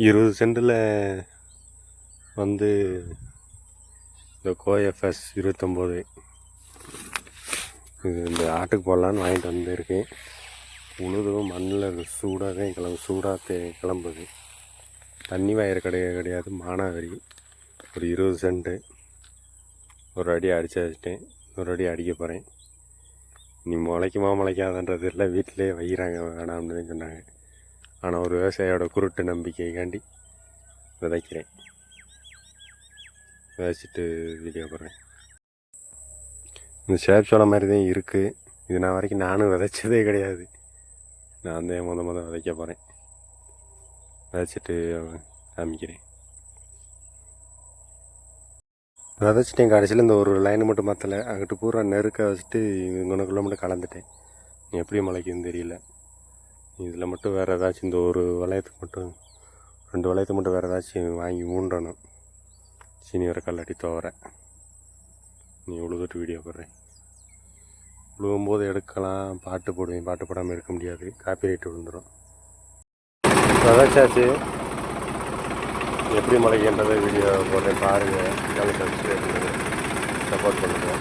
இருபது சென்டில் வந்து இந்த கோஎஃப்எஸ் இருபத்தொம்போது. இது இந்த ஆட்டுக்கு போடலான்னு வாங்கிட்டு வந்திருக்கேன். உழுதும் மண்ணில் சூடாக தான் கிளம்பு சூடாக கிளம்புது. தண்ணி வயர் கிடையாது கிடையாது மானாவரி. ஒரு இருபது சென்ட்டு. ஒரு அடி அடித்து வச்சிட்டேன். ஒரு அடி அடிக்க போகிறேன். நீ முளைக்குமா முளைக்காதன்றது இல்லை வீட்டிலே வைக்கிறாங்க வேணாம்னு சொன்னாங்க. ஆனால் ஒரு விவசாயியோட குருட்டு நம்பிக்கைக்காண்டி விதைக்கிறேன். விதைச்சிட்டு வீடியோ போடுறேன். இந்த ஷேப் சோளம் மாதிரி தான் இருக்குது இது நான் வரைக்கும் நானும் விதைச்சதே கிடையாது. நான் தான் முத முத விதைக்க போகிறேன் விதைச்சிட்டு காமிக்கிறேன். விதைச்சிட்டேன் கடைசியில் இந்த ஒரு லைன் மட்டும் மாற்றலை அங்கிட்டு பூரா நெருக்க வச்சுட்டு இங்கனக்குள்ளே மட்டும் கலந்துட்டேன். எப்படி முளைக்குதுன்னு தெரியல. இதில் மட்டும் வேறு ஏதாச்சும் இந்த ஒரு வளையத்துக்கு மட்டும் ரெண்டு வளையத்துக்கு மட்டும் வேறு ஏதாச்சும் வாங்கி ஊன்றணும் சீனி வர கல்லாட்டி துவர. நீ உழுதுட்டு வீடியோ போடுறேன் உழுவும்போது எடுக்கலாம் பாட்டு போடுவேன் பாட்டு போடாமல் இருக்க முடியாது. காப்பி ரைட் விழுந்துடும் விதைச்சாச்சு எப்படி முளைக்கின்றதை வீடியோ போடுறேன் பாருங்கள் சப்போர்ட் பண்ணுங்கள்